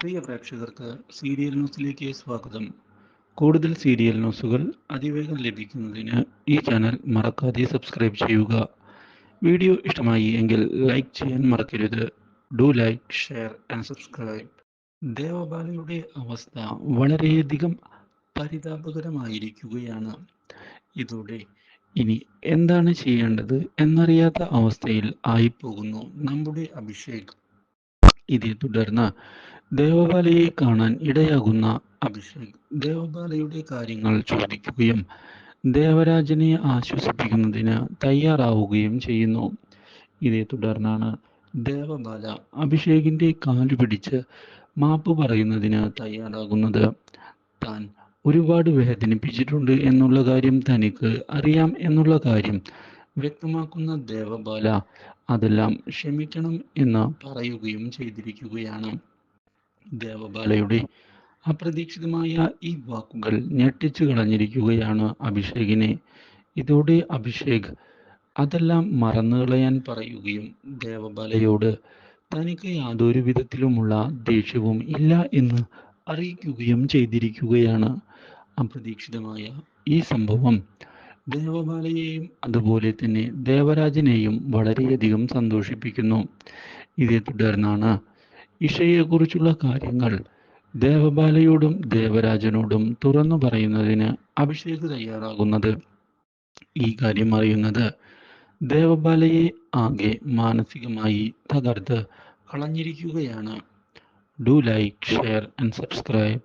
പ്രിയ പ്രേക്ഷകർക്ക് സീരിയൽ ന്യൂസിലേക്ക് സ്വാഗതം. കൂടുതൽ സീരിയൽ ന്യൂസുകൾ അതിവേഗം ലഭിക്കുന്നതിന് ഈ ചാനൽ മറക്കാതെ സബ്സ്ക്രൈബ് ചെയ്യുക. വീഡിയോ ഇഷ്ടമായി എങ്കിൽ ലൈക്ക് ചെയ്യാൻ മറക്കരുത്. Do like share and subscribe. ദേവബാലയുടെ അവസ്ഥ വളരെയധികം പരിതാപകരമായിരിക്കുകയാണ്. ഇതോടെ ഇനി എന്താണ് ചെയ്യേണ്ടത് എന്നറിയാത്ത അവസ്ഥയിൽ ആയിപ്പോകുന്നു നമ്മുടെ അഭിഷേക്. ഇതേ തുടർന്ന് ദേവബാലയെ കാണാൻ ഇടയാകുന്ന അഭിഷേക്. ദേവബാലയുടെ കാര്യങ്ങൾ ചോദിക്കുകയും ദേവരാജനെ ആശ്വസിപ്പിക്കുന്നതിന് തയ്യാറാവുകയും ചെയ്യുന്നു. ഇതേ തുടർന്നാണ് ദേവബാല അഭിഷേകിന്റെ കാലു പിടിച്ച് മാപ്പ് പറയുന്നതിന് തയ്യാറാകുന്നത്. താൻ ഒരുപാട് വേദനിപ്പിച്ചിട്ടുണ്ട് എന്നുള്ള കാര്യം തനിക്ക് അറിയാം എന്നുള്ള കാര്യം വ്യക്തമാക്കുന്ന ദേവബാല അതെല്ലാം ക്ഷമിക്കണം എന്ന് പറയുകയും ചെയ്തിരിക്കുകയാണ്. ദേവബാലയുടെ അപ്രതീക്ഷിതമായ ഈ വാക്കുകൾ ഞെട്ടിച്ചു കളഞ്ഞിരിക്കുകയാണ് അഭിഷേകിനെ. ഇതോടെ അഭിഷേക് അതെല്ലാം മറന്നു കളയാൻ പറയുകയും ദേവബാലയോട് തനിക്ക് യാതൊരു വിധത്തിലുമുള്ള ദേഷ്യവും ഇല്ല എന്ന് അറിയിക്കുകയും ചെയ്തിരിക്കുകയാണ്. അപ്രതീക്ഷിതമായ ഈ സംഭവം ദേവബാലയെയും അതുപോലെ തന്നെ ദേവരാജനെയും വളരെയധികം സന്തോഷിപ്പിക്കുന്നു. ഇതേ തുടർന്നാണ് ഇഷയെക്കുറിച്ചുള്ള കാര്യങ്ങൾ ദേവബാലയോടും ദേവരാജനോടും തുറന്നു പറയുന്നതിന് അഭിഷേക് തയ്യാറാകുന്നത് ഈ കാര്യം അറിയുന്നത് ദേവബാലയെ ആകെ മാനസികമായി തകർത്ത് കളഞ്ഞിരിക്കുകയാണ്. Do like share and subscribe.